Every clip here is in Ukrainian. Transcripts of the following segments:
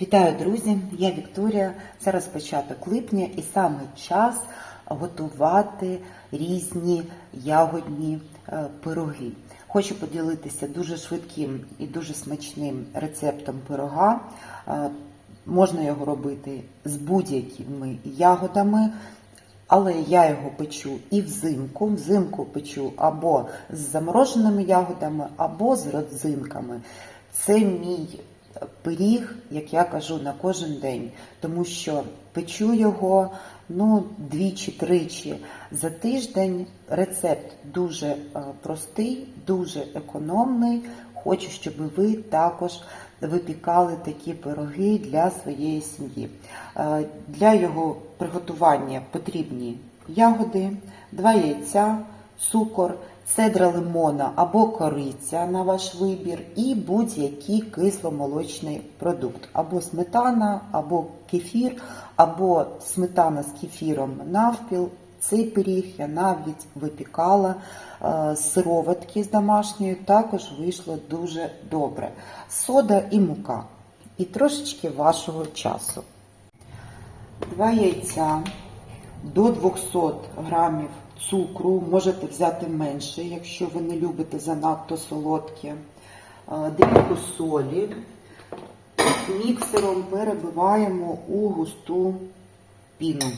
Вітаю, друзі! Я Вікторія. Зараз початок липня і саме час готувати різні ягодні е, пироги. Хочу поділитися дуже швидким і дуже смачним рецептом пирога. Е, Можна його робити з будь-якими ягодами, але я його печу і взимку. Взимку печу або з замороженими ягодами, або з родзинками. Це мій пиріг, як я кажу, на кожен день, тому що печу його ну, двічі-тричі за тиждень. Рецепт дуже е, простий, дуже економний. Хочу, щоб ви також випікали такі пироги для своєї сім'ї. Е, Для його приготування потрібні ягоди, два яйця, цукор, цедра лимона або кориця на ваш вибір, і будь-який кисломолочний продукт, або сметана, або кефір, або сметана з кефіром навпіл. Цей пиріг я навіть випікала е, сироватки з домашньої, також вийшло дуже добре. Сода і мука. І трошечки вашого часу. Два яйця до 200 грамів цукру, можете взяти менше, якщо ви не любите занадто солодке, Е, дрібку солі. Міксером перебиваємо у густу піну.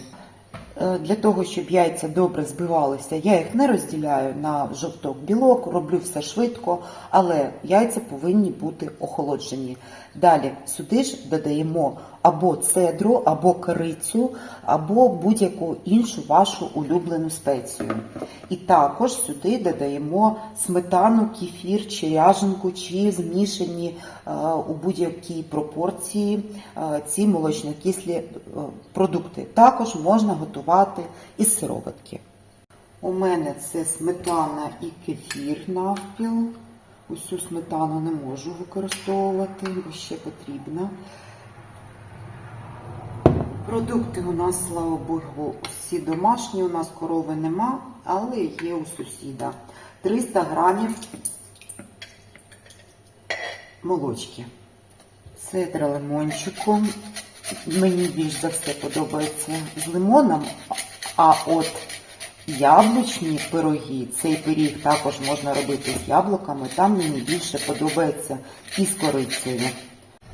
Е, Для того, щоб яйця добре збивалися, я їх не розділяю на жовток білок, роблю все швидко, але яйця повинні бути охолоджені. Далі сюди ж додаємо або цедру, або корицю, або будь-яку іншу вашу улюблену спецію. І також сюди додаємо сметану, кефір чи ряженку, чи змішані е, у будь-якій пропорції е, ці молочнокислі продукти. Також можна готувати із сироватки. У мене це сметана і кефір навпіл. Усю сметану не можу використовувати, бо ще потрібно. Продукти у нас, слава Богу, всі домашні, у нас корови нема, але є у сусіда. 300 грамів молочки. Цедра лимончиком. Мені більш за все подобається з лимоном, а от яблучні пироги, цей пиріг також можна робити з яблуками, там мені більше подобається і з корицею.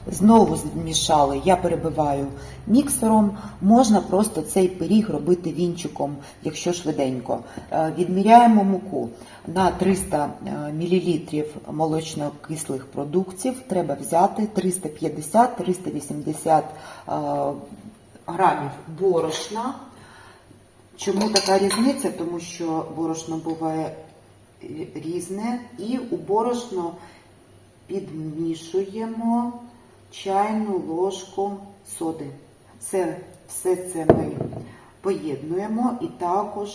Знову змішали, я перебиваю міксером. Можна просто цей пиріг робити вінчиком, якщо швиденько. Е, Відміряємо муку. На 300 мл молочно-кислих продуктів треба взяти 350-380 е, грамів борошна. Чому така різниця? Тому що борошно буває різне, і у борошно підмішуємо чайну ложку соди. Це, все це ми поєднуємо і також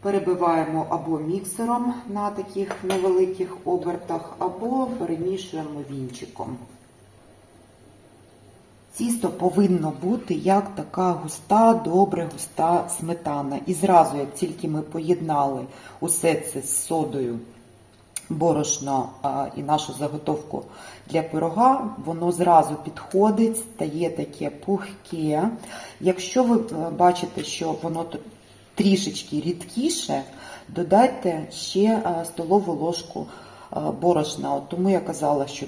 перебиваємо або міксером на таких невеликих обертах, або перемішуємо вінчиком. Тісто повинно бути як така густа, добре густа сметана. І зразу, як тільки ми поєднали усе це з содою, борошно і нашу заготовку для пирога, воно зразу підходить, стає таке пухке. Якщо ви е, бачите, що воно трішечки рідкіше, додайте ще е, столову ложку е, борошна. От Тому я казала, що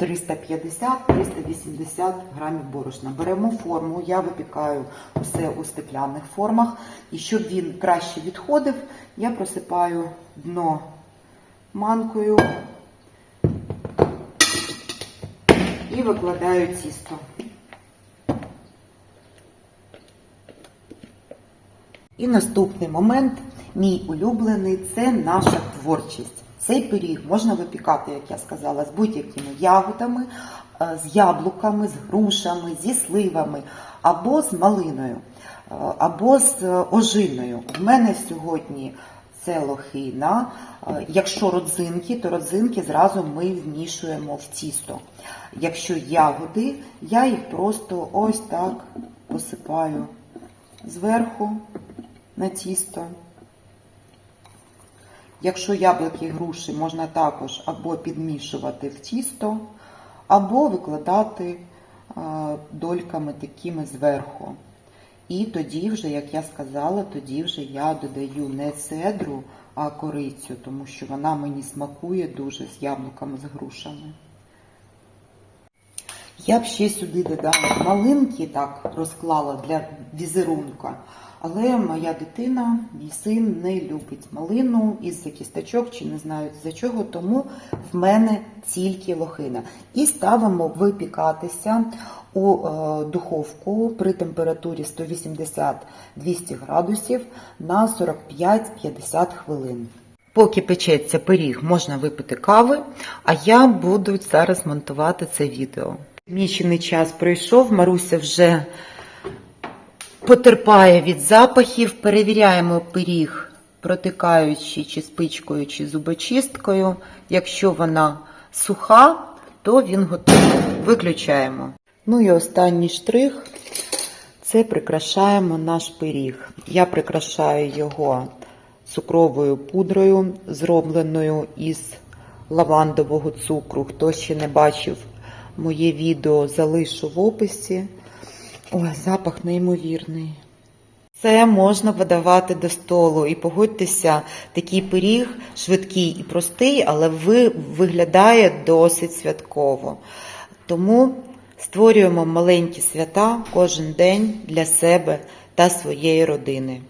350-380 грамів борошна. Беремо форму, я випікаю усе у стекляних формах. І щоб він краще відходив, я просипаю дно манкою і викладаю тісто. І наступний момент, мій улюблений, це наша творчість. Цей пиріг можна випікати, як я сказала, з будь-якими ягодами, е, з яблуками, з грушами, зі сливами, або з малиною, е, або з е, ожиною. В мене сьогодні це лохина. Е, Якщо родзинки, то родзинки зразу ми вмішуємо в тісто. Якщо ягоди, я їх просто ось так посипаю зверху на тісто. Якщо яблуки і груші, можна також або підмішувати в тісто, або викладати дольками такими зверху. І тоді вже, як я сказала, тоді вже я додаю не цедру, а корицю, тому що вона мені смакує дуже з яблуками, з грушами. Я б ще сюди додала малинки, так розклала для візерунка. Але моя дитина, мій син не любить малину із-за кісточок чи не знаю за чого, тому в мене тільки лохина. І ставимо випікатися у е, духовку при температурі 180-200 градусів на 45-50 хвилин. Поки печеться пиріг, можна випити кави, а я буду зараз монтувати це відео. Мічений час пройшов, Маруся вже потерпає від запахів. Перевіряємо пиріг, протикаючи чи спичкою, чи зубочисткою. Якщо вона суха, то він готовий. Виключаємо. Ну і останній штрих це прикрашаємо наш пиріг. Я прикрашаю його цукровою пудрою, зробленою із лавандового цукру. Хто ще не бачив моє відео, залишу в описі. Ой, запах неймовірний. Це можна подавати до столу. І погодьтеся, такий пиріг швидкий і простий, але ви, виглядає досить святково. Тому створюємо маленькі свята кожен день для себе та своєї родини.